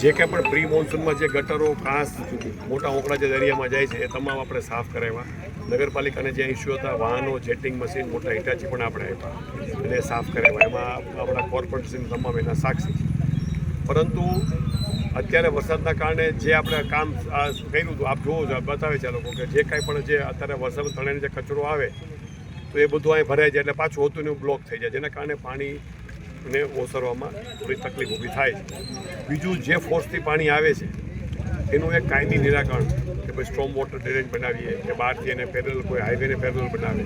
જે કંઈ પણ પ્રી મોન્સૂનમાં જે ગટરો કાંસ મોટા ઓકળા જે દરિયામાં જાય છે, એ તમામ આપણે સાફ કરાવ્યા. નગરપાલિકાને જે ઇસ્યુ હતા, વાહનો જેટિંગ મશીન મોટા હિટાચી પણ આપણે આપ્યા. અને સાફ કરાવ્યા. એમાં આપણા કોર્પોરેશન તમામ એના સાક્ષી પરંતુ અત્યારે વરસાદના કારણે જે આપણે કામ કર્યું હતું, આપ જોવો છો બતાવે છે લોકો કે જે કાંઈ પણ જે અત્યારે વરસાદ તણાઈને જે કચરો આવે, તો એ બધું અહીં ભરાઈ જાય એટલે પાછું હોતું ને બ્લોક થઈ જાય. જેના કારણે પાણીને ઓસરવામાં થોડી તકલીફ ઊભી થાય બીજું જે ફોર્સથી પાણી આવે છે, એનું એક કાયમી નિરાકરણ કે ભાઈ સ્ટ્રોમ વોટર ડ્રેનેજ બનાવીએ કે બહારથી એને પેરેલ કોઈ હાઈવેને પેરેલ બનાવે.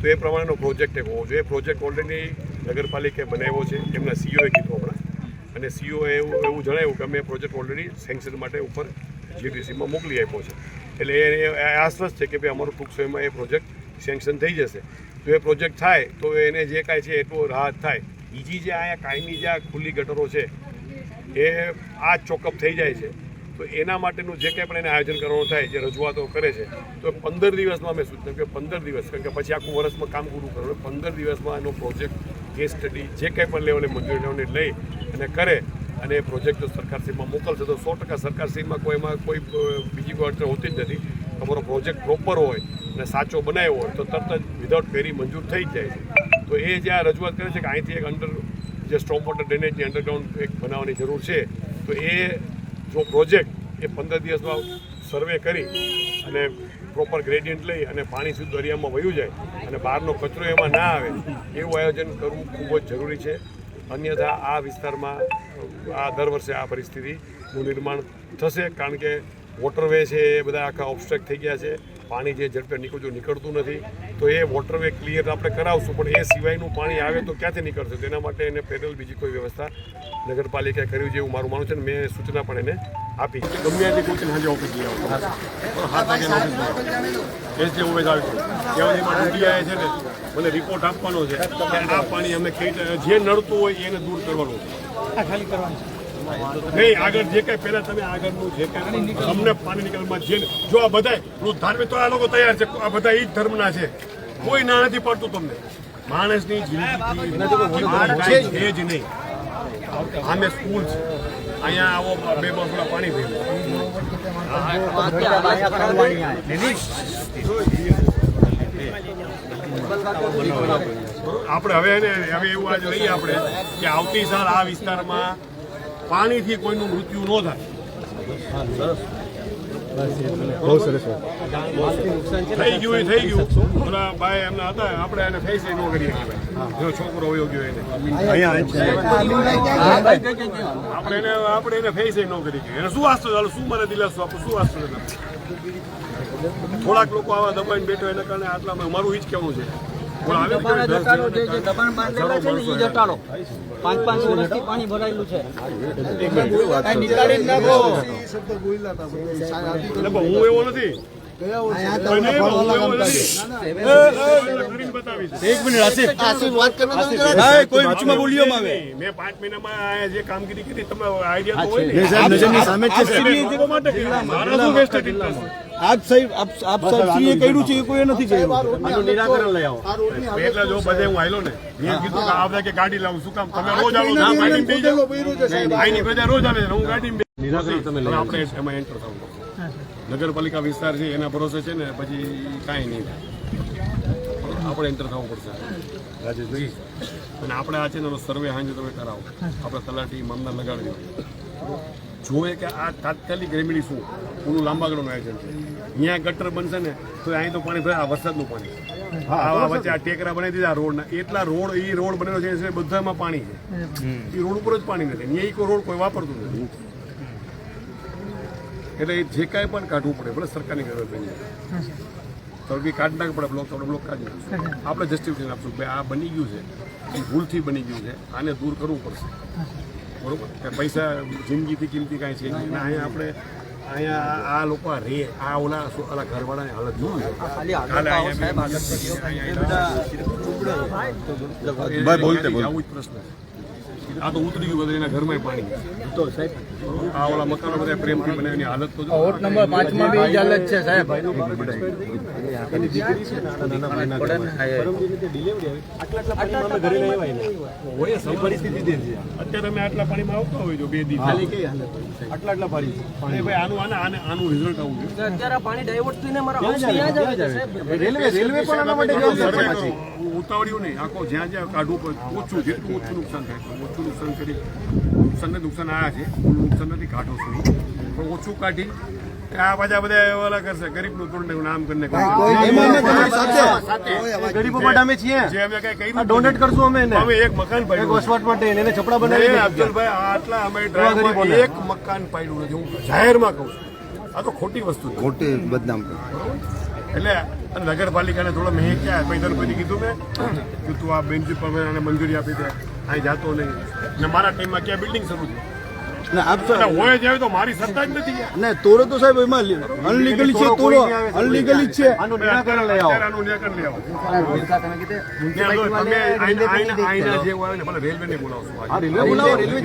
તો એ પ્રમાણેનો પ્રોજેક્ટ એક હોવો જોઈએ. પ્રોજેક્ટ ઓલરેડી નગરપાલિકાએ બનાવ્યો છે. એમના સીઓએ કીધું હમણાં. અને સીઓએ એવું એવું જણાવ્યું કે અમે પ્રોજેક્ટ ઓલરેડી સેન્કશન માટે ઉપર જીડીસીમાં મોકલી આપ્યો છે. એટલે એ એ આશ્વસ્ત છે કે ભાઈ અમારું ટૂંક સમયમાં એ પ્રોજેક્ટ સેન્કશન થઈ જશે. તો એ પ્રોજેક્ટ થાય તો એને જે કાંઈ છે એટલું રાહત થાય. બીજી જે અહીંયા કાયમી જે આ ખુલ્લી ગટરો છે, એ આ ચોકઅપ થઈ જાય છે. તો એના માટેનું જે કંઈ પણ એને આયોજન કરવાનું થાય, જે રજૂઆતો કરે છે, તો પંદર દિવસમાં અમે સૂચન કે પંદર દિવસ, કારણ કે પછી આખું વર્ષમાં કામ પૂરું કરવાનું, પંદર દિવસમાં એનો પ્રોજેક્ટ કેસ સ્ટડી જે કંઈ પણ લેવલે લેવાને લઈ અને કરે, અને એ પ્રોજેક્ટ જો સરકારશ્રીમાં મોકલશે, તો સો ટકા સરકારશ્રીમાં કોઈ એમાં કોઈ બીજી કોઈ અડચણ હોતી જ નથી. તમારો પ્રોજેક્ટ પ્રોપર હોય અને સાચો બનાવ્યો હોય, તો તરત જ વિધાઉટ ફેરી મંજૂર થઈ જ જાય છે. તો એ જે આ રજૂઆત કરે છે કે અહીંથી એક અંડર જે સ્ટ્રોમ વોટર ડ્રેનેજની અંડરગ્રાઉન્ડ એક બનાવવાની જરૂર છે, તો એ જો પ્રોજેક્ટ એ પંદર દિવસમાં સર્વે કરી અને પ્રોપર ગ્રેડિયન્ટ લઈ અને પાણી શુદ્ધ દરિયામાં વયું જાય અને બહારનો કચરો એમાં ના આવે, એવું આયોજન કરવું ખૂબ જ જરૂરી છે. અન્યથા આ વિસ્તારમાં, આ દર વર્ષે આ પરિસ્થિતિનું નિર્માણ થશે, કારણ કે વોટરવે છે એ બધા આખા ઓબસ્ટ્રેક થઈ ગયા છે. પાણી જે ઝડપે નીકળતું નીકળતું નથી, તો એ વોટરવે ક્લિયર આપણે કરાવશું. પણ એ સિવાયનું પાણી આવે તો ક્યાંથી નીકળશે? તેના માટે એને પેરેલ બીજી કોઈ વ્યવસ્થા નગરપાલિકાએ કરવી એવું મારું માનવું છે ને મેં સૂચના પણ એને આપી ગમે એની કોઈ સાંજે ઓફિસ લઈ આવો હાથ વાગ્યાની છે ને, મને રિપોર્ટ આપવાનો છે. આ પાણી અમે જે નડતું હોય એને દૂર કરવાનું છે. નહીં, આગળ જે કઈ પહેલા તમે આગળનું જે કઈ તમને પાણી નીકળવામાં જે જો આ બધા ધાર્મિક તો આ લોકો તૈયાર છે, આ બધા એ જ ધર્મના છે. કોઈ ના નથી પડતું તમને. માણસની જિંદગી નહીં. આમે સ્કૂલ છે. અહીંયા આવો બે બસોડા પાણી પીવું આપણે હવે હવે એવું આજ લઈએ આપણે કે આવતી સાલ આ વિસ્તારમાં પાણીથી કોઈનું મૃત્યુ ન થાય. થઈ ગયું એ થઈ ગયું. ઓલા ભાઈ એમના હતા આપણે એને ફેસ ન કરીએ જો છોકરો વયો ગયો એને. આપણે એને આપણે એને ફેસ ન કરી ગયો એને શું વાસ્તો ચાલો શું મને દિલાસો આપો? શું વાસ્તો થોડાક લોકો આવા દબાઈને બેઠો એના કારણે આટલા મારું ઈ જ કહેવું છે? દબાણ જે જે દબાણ બાંધેલા છે ને એ જ પાંચ પાંચ વર્ષથી પાણી ભરાયેલું છે. હું એવો નથી. અને હું એવો નથી. કરીને બતાવીશ. એક કોઈ વચમાં બોલ્યો આવે નહીં, મેં મહિનામાં જે કામગીરી કરી તમે આઈડિયા તો હોય ને. સાહેબ, નજરની સામે જ છે, સાહેબ. તમે લોકો માટે કર્યું. મારા શું vested interest? આપ સાહેબ આપ આપ સાહેબશ્રીએ કર્યું છે એ કોઈ નથી કર્યું? આનું નિરાકરણ લઈ આવો. એટલે જો બધે હું આયલો ને મેં કીધું કે કે ગાડી લાવું શું કામ? તમે રોજ આવો ગાડીમાં બેસી પ્રજા રોજ આવે હું ગાડી નિરાકરણ તમે આપણે એમાં એન્ટર થવું પડશે. નગરપાલિકા વિસ્તાર છે એના ભરોસે છે ને પછી કાંઈ નહીં થાય. આપણે એન્ટર થવું પડશે. રાજેશભાઈ અને આપણે આ છે ને સર્વે હાંજે તમે કરાવો. આપણે તલાટી મામલા લગાડવી જોવે કે આ તાત્કાલિક રેમેડી શું? પૂરું લાંબા ગાળાનું આયોજન છે. અહીંયા ગટર બનશે ને તો અહીં તો પાણી ભરાય આ વરસાદનું પાણી આવા વચ્ચે આ ટેકરા બનાવી દીધા રોડના. એટલા રોડ એ રોડ બનેલો છે બધામાં પાણી છે. એ રોડ ઉપર જ પાણી નથી. અહીંયા કોઈ રોડ કોઈ વાપરતું નથી. એટલે એ જે કાંઈ પણ કાઢવું પડે ભલે સરકારની ગરજ બની જાય તો બી કાઢ નાખ પડે બ્લોક તો આપણે બ્લોક કાઢી નાખીશું. આપણે જસ્ટિફિકેશન આપશું કે આ બની ગયું છે એ ભૂલથી બની ગયું છે આને દૂર કરવું પડશે. બરોબર? કે પૈસા જિંદગીથી કિંમતી કાંઈ છે નહીં. અહીંયા આપણે અહીંયા આ લોકો રે આ ઓલા ઓલા ઘરવાળાની હાલત જોયું છે. કાલે અહીંયા જ પ્રશ્ન છે. આ તો ઉતરી ગયું બધું એના ઘરમાં પાણી. તો સાહેબ આ ઓલા મકાનો બધા પ્રેમથી બનાવીની હાલત તો હોટ નંબર પાંચમાં બી હાલત છે સાહેબ. હોય. પરિસ્થિતિ અત્યારે અમે આટલા પાણીમાં આવતા હોય જો બે દિવસ. ખાલી કઈ હાલત આટલા આટલા પાણી અરે ભાઈ આનું આને આને આનું રિઝલ્ટ આવું જોઈએ અત્યારે પાણી ડાયવર્ટ થઈને મારા હાઉસ ત્યાં જ આવે રેલવે રેલવે પણ આના માટે જવાબદાર છે ઉતાવળ્યું નહીં. આખો જ્યાં જ્યાં કાઢવું પડે ઓછું જેટલું ઓછું નુકસાન થાય ઓછું નુકસાન કરી નુકસાનને નુકસાન આવ્યા છે. નુકસાન નથી કાઢો છું. પણ ઓછું કાઢી આ પાછા બધા ઓલા કરશે ગરીબનું તોડને નામ કરીને ગરીબો માટે અમે છીએ. જે અમે કઈ ડોનેટ કરશું અમે એને. અમે એક મકાન પાડ્યું વસવાટ માટે એને. છપડા બનાવી અફજલભાઈ આટલા અમે. એક મકાન પાડ્યું નથી. હું જાહેરમાં કહું છું. આ તો ખોટી વસ્તુ ખોટી બદનામ. એટલે નગરપાલિકાને થોડો મેં ક્યાં તને કોઈ કીધું મેં કે તું આ બેન્ચ પર આને મંજૂરી આપી દે. અહીં જાતો નહીં. ને મારા ટાઈમમાં ક્યાં બિલ્ડિંગ શરૂ થયું? ને આપ એટલે હોય જ તો મારી સત્તા જ નથી ને તો સાહેબ એમાં અનલીગલી છે તોડો અનલીગલી છે. આનું નિરાકરણ લઈ આવો. આનું નિરાકરણ લઈ આવો. તમે આઈના- આઈના- આઈના જે હોય ને ભલે રેલવેને બોલાવશો હા રેલવે બોલાવો રેલવે